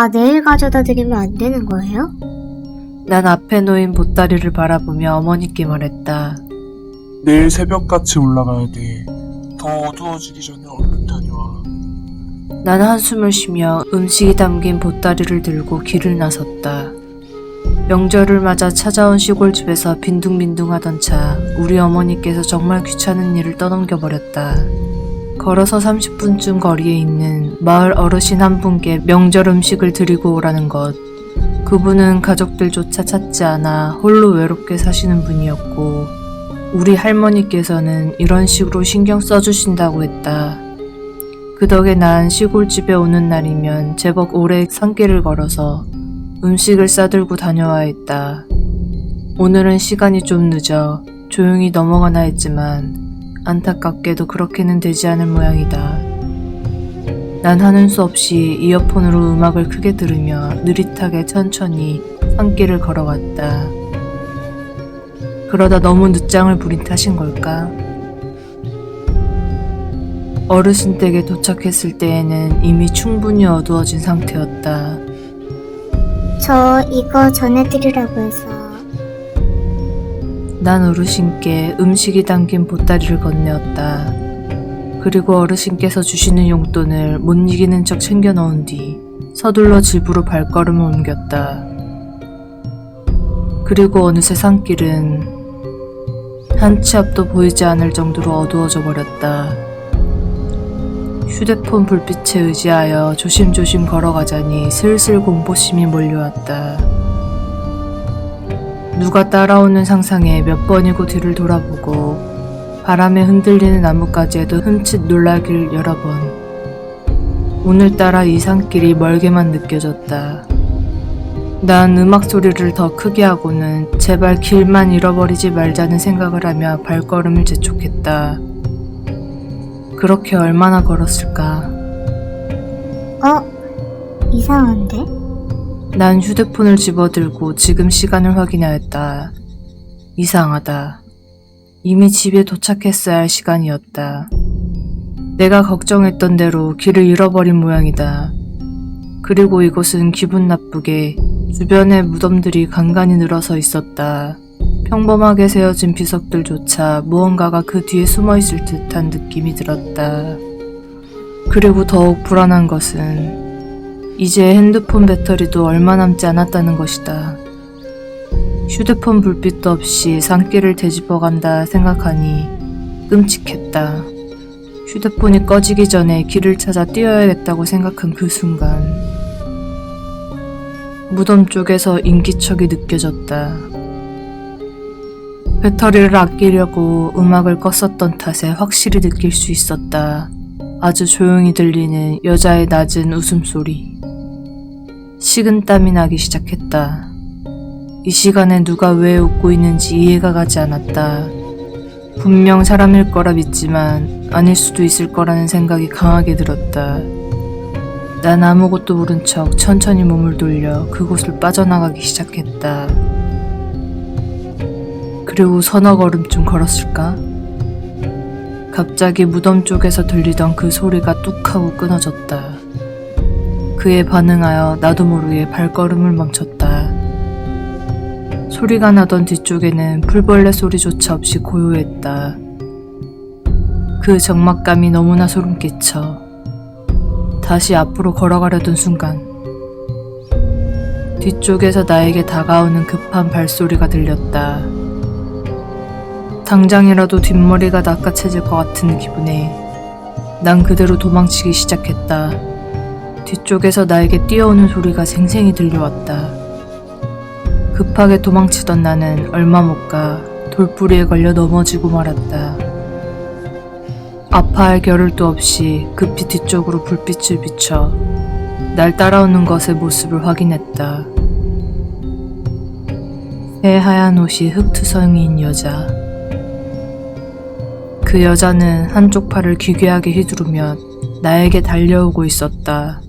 아, 내일 가져다 드리면 안 되는 거예요? 난 앞에 놓인 보따리를 바라보며 어머니께 말했다. 내일 새벽같이 올라가야 돼. 더 어두워지기 전에 얼른 다녀와. 난 한숨을 쉬며 음식이 담긴 보따리를 들고 길을 나섰다. 명절을 맞아 찾아온 시골집에서 빈둥빈둥하던 차, 우리 어머니께서 정말 귀찮은 일을 떠넘겨 버렸다. 걸어서 30분쯤 거리에 있는 마을 어르신 한 분께 명절 음식을 드리고 오라는 것. 그분은 가족들조차 찾지 않아 홀로 외롭게 사시는 분이었고, 우리 할머니께서는 이런 식으로 신경 써주신다고 했다. 그 덕에 난 시골집에 오는 날이면 제법 오래 산길을 걸어서 음식을 싸들고 다녀와 했다. 오늘은 시간이 좀 늦어 조용히 넘어가나 했지만 안타깝게도 그렇게는 되지 않을 모양이다. 난 하는 수 없이 이어폰으로 음악을 크게 들으며 느릿하게 천천히 산길을 걸어갔다. 그러다 너무 늦장을 부린 탓인 걸까? 어르신 댁에 도착했을 때에는 이미 충분히 어두워진 상태였다. 저 이거 전해드리라고 해서. 난 어르신께 음식이 담긴 보따리를 건네었다. 그리고 어르신께서 주시는 용돈을 못 이기는 척 챙겨 넣은 뒤 서둘러 집으로 발걸음을 옮겼다. 그리고 어느새 산길은 한 치 앞도 보이지 않을 정도로 어두워져 버렸다. 휴대폰 불빛에 의지하여 조심조심 걸어가자니 슬슬 공포심이 몰려왔다. 누가 따라오는 상상에 몇 번이고 뒤를 돌아보고 바람에 흔들리는 나뭇가지에도 흠칫 놀라길 여러 번. 오늘따라 이 산길이 멀게만 느껴졌다. 난 음악 소리를 더 크게 하고는 제발 길만 잃어버리지 말자는 생각을 하며 발걸음을 재촉했다. 그렇게 얼마나 걸었을까? 어? 이상한데? 난 휴대폰을 집어들고 지금 시간을 확인하였다. 이상하다. 이미 집에 도착했어야 할 시간이었다. 내가 걱정했던 대로 길을 잃어버린 모양이다. 그리고 이곳은 기분 나쁘게 주변에 무덤들이 간간히 늘어서 있었다. 평범하게 세워진 비석들조차 무언가가 그 뒤에 숨어 있을 듯한 느낌이 들었다. 그리고 더욱 불안한 것은 이제 핸드폰 배터리도 얼마 남지 않았다는 것이다. 휴대폰 불빛도 없이 산길을 되짚어 간다 생각하니 끔찍했다. 휴대폰이 꺼지기 전에 길을 찾아 뛰어야겠다고 생각한 그 순간 무덤 쪽에서 인기척이 느껴졌다. 배터리를 아끼려고 음악을 껐었던 탓에 확실히 느낄 수 있었다. 아주 조용히 들리는 여자의 낮은 웃음소리. 식은땀이 나기 시작했다. 이 시간에 누가 왜 웃고 있는지 이해가 가지 않았다. 분명 사람일 거라 믿지만 아닐 수도 있을 거라는 생각이 강하게 들었다. 난 아무것도 모른 척 천천히 몸을 돌려 그곳을 빠져나가기 시작했다. 그리고 서너 걸음쯤 걸었을까? 갑자기 무덤 쪽에서 들리던 그 소리가 뚝 하고 끊어졌다. 그에 반응하여 나도 모르게 발걸음을 멈췄다. 소리가 나던 뒤쪽에는 풀벌레 소리조차 없이 고요했다. 그 적막감이 너무나 소름 끼쳐 다시 앞으로 걸어가려던 순간 뒤쪽에서 나에게 다가오는 급한 발소리가 들렸다. 당장이라도 뒷머리가 낚아채질 것 같은 기분에 난 그대로 도망치기 시작했다. 뒤쪽에서 나에게 뛰어오는 소리가 생생히 들려왔다. 급하게 도망치던 나는 얼마 못 가 돌부리에 걸려 넘어지고 말았다. 아파할 겨를도 없이 급히 뒤쪽으로 불빛을 비춰 날 따라오는 것의 모습을 확인했다. 새하얀 옷이 흑투성이인 여자. 그 여자는 한쪽 팔을 기괴하게 휘두르며 나에게 달려오고 있었다.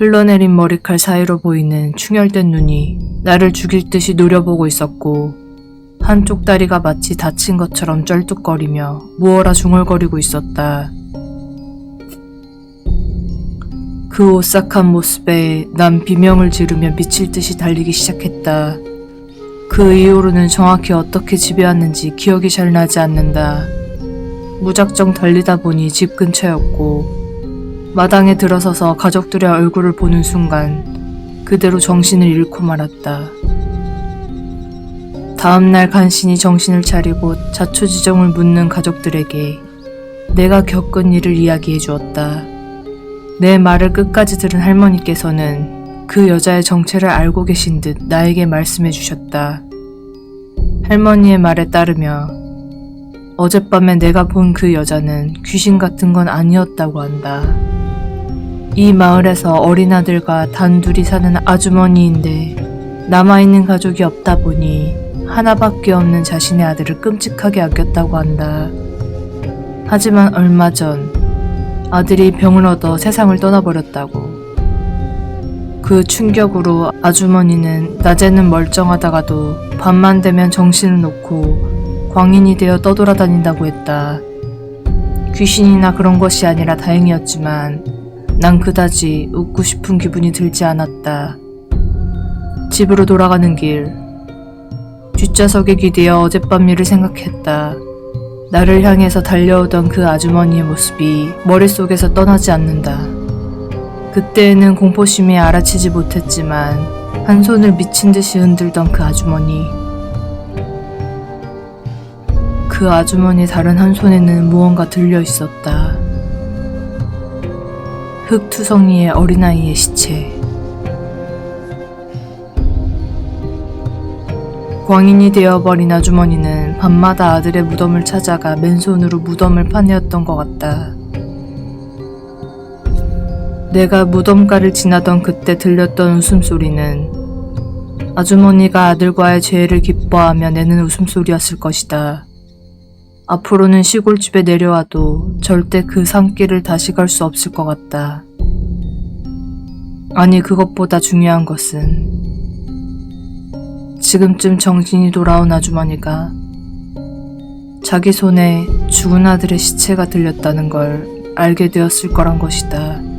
흘러내린 머리칼 사이로 보이는 충혈된 눈이 나를 죽일 듯이 노려보고 있었고, 한쪽 다리가 마치 다친 것처럼 쩔뚝거리며 무어라 중얼거리고 있었다. 그 오싹한 모습에 난 비명을 지르며 미칠 듯이 달리기 시작했다. 그 이후로는 정확히 어떻게 집에 왔는지 기억이 잘 나지 않는다. 무작정 달리다 보니 집 근처였고, 마당에 들어서서 가족들의 얼굴을 보는 순간, 그대로 정신을 잃고 말았다. 다음날 간신히 정신을 차리고 자초지종을 묻는 가족들에게 내가 겪은 일을 이야기해 주었다. 내 말을 끝까지 들은 할머니께서는 그 여자의 정체를 알고 계신 듯 나에게 말씀해 주셨다. 할머니의 말에 따르며 어젯밤에 내가 본 그 여자는 귀신 같은 건 아니었다고 한다. 이 마을에서 어린 아들과 단둘이 사는 아주머니인데 남아있는 가족이 없다 보니 하나밖에 없는 자신의 아들을 끔찍하게 아꼈다고 한다. 하지만 얼마 전 아들이 병을 얻어 세상을 떠나버렸다고. 그 충격으로 아주머니는 낮에는 멀쩡하다가도 밤만 되면 정신을 놓고 광인이 되어 떠돌아다닌다고 했다. 귀신이나 그런 것이 아니라 다행이었지만 난 그다지 웃고 싶은 기분이 들지 않았다. 집으로 돌아가는 길. 뒷좌석에 기대어 어젯밤 일을 생각했다. 나를 향해서 달려오던 그 아주머니의 모습이 머릿속에서 떠나지 않는다. 그때에는 공포심에 알아채지 못했지만 한 손을 미친 듯이 흔들던 그 아주머니. 그 아주머니 다른 한 손에는 무언가 들려 있었다. 흑투성이의 어린아이의 시체. 광인이 되어버린 아주머니는 밤마다 아들의 무덤을 찾아가 맨손으로 무덤을 파내었던 것 같다. 내가 무덤가를 지나던 그때 들렸던 웃음소리는 아주머니가 아들과의 죄를 기뻐하며 내는 웃음소리였을 것이다. 앞으로는 시골집에 내려와도 절대 그 산길을 다시 갈 수 없을 것 같다. 아니, 그것보다 중요한 것은 지금쯤 정신이 돌아온 아주머니가 자기 손에 죽은 아들의 시체가 들렸다는 걸 알게 되었을 거란 것이다.